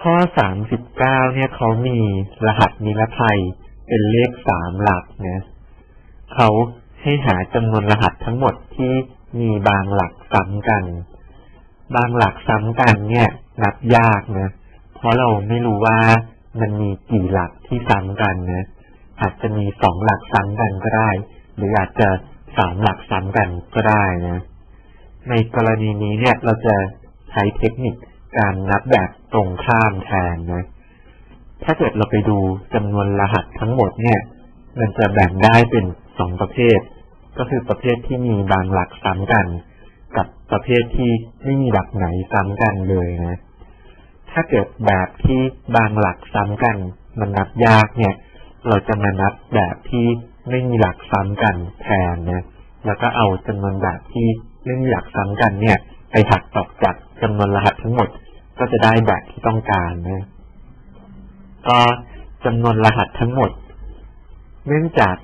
ข้อสามสิบเก้าเนี่ยเขามีรหัสนิรภัยเป็นเลขสามหลักนะเขาให้หาจำนวนรหัสทั้งหมดที่มีบางหลักซ้ำกัน บางหลักซ้ำกันเนี่ยนับยากนะเพราะเราไม่รู้ว่ามันมีกี่หลักที่ซ้ำกันนะอาจจะมีสองหลักซ้ำกันก็ได้ หรืออาจจะสามหลักซ้ำกันก็ได้นะในกรณีนี้เนี่ยเราจะใช้เทคนิค การนับแบบตรงข้ามแทนนะ ถ้าเกิดเราไปดูจำนวนรหัสทั้งหมดเนี่ย มันจะแบ่งได้เป็นสองประเภท ก็คือประเภทที่มีบางหลักซ้ำกัน กับประเภทที่ไม่มีหลักไหนซ้ำกันเลยนะ ถ้าเกิดแบบที่บางหลักซ้ำกัน มันนับยากเนี่ย เราจะมานับแบบที่ไม่มีหลักซ้ำกันแทนนะ แล้วก็เอาจำนวนแบบที่ไม่มีหลักซ้ำกันเนี่ย ไปหักออกจาก จำนวนรหัสทั้งหมดก็จะได้แบบที่ต้องการนะก็จำนวนรหัสทั้งหมด เนื่องจาก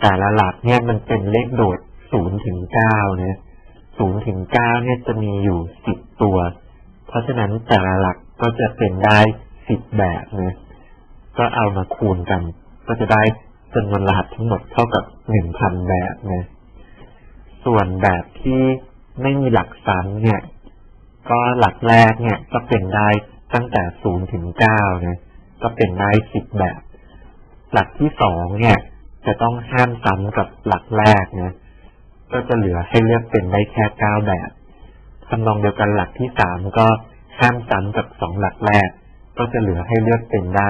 แต่ละหลักเนี่ยมันเป็นเลขโดดศูนย์ถึงเก้านะศูนย์ถึงเก้าเนี่ยจะมีอยู่สิบตัว เพราะฉะนั้นแต่ละหลักก็จะเป็นได้สิบแบบนะก็เอามาคูณกัน ก็จะได้จำนวนรหัสทั้งหมดเท่ากับหนึ่งพันแบบนะส่วนแบบที่ไม่มีหลักซ้ำเนี่ย ก็หลักแรกเนี่ยก็เป็นได้ตั้งแต่ศูนย์ถึงเก้านะก็เป็นได้สิบแบบ หลักที่สองเนี่ย จะต้องห้ามซ้ำกับหลักแรกนะก็จะเหลือให้เลือกเป็นได้แค่เก้าแบบทำนองเดียวกันหลักที่สามก็ห้ามซ้ำกับสองหลักแรก ก็จะเหลือให้เลือกเป็นได้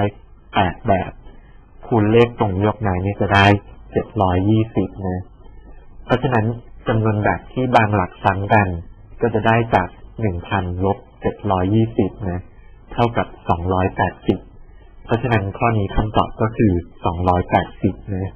แปดแบบ คูณเลขตรงยกไหนนี่จะได้เจ็ดร้อยยี่สิบนะ เพราะฉะนั้นจำนวนแบบที่บางหลักซ้ำกัน ก็จะได้จาก หนึ่งพันลบเจ็ดร้อยยี่สิบนะ เท่ากับสองร้อยแปดสิบ เพราะฉะนั้นข้อนี้คำตอบก็คือสองร้อยแปดสิบนะ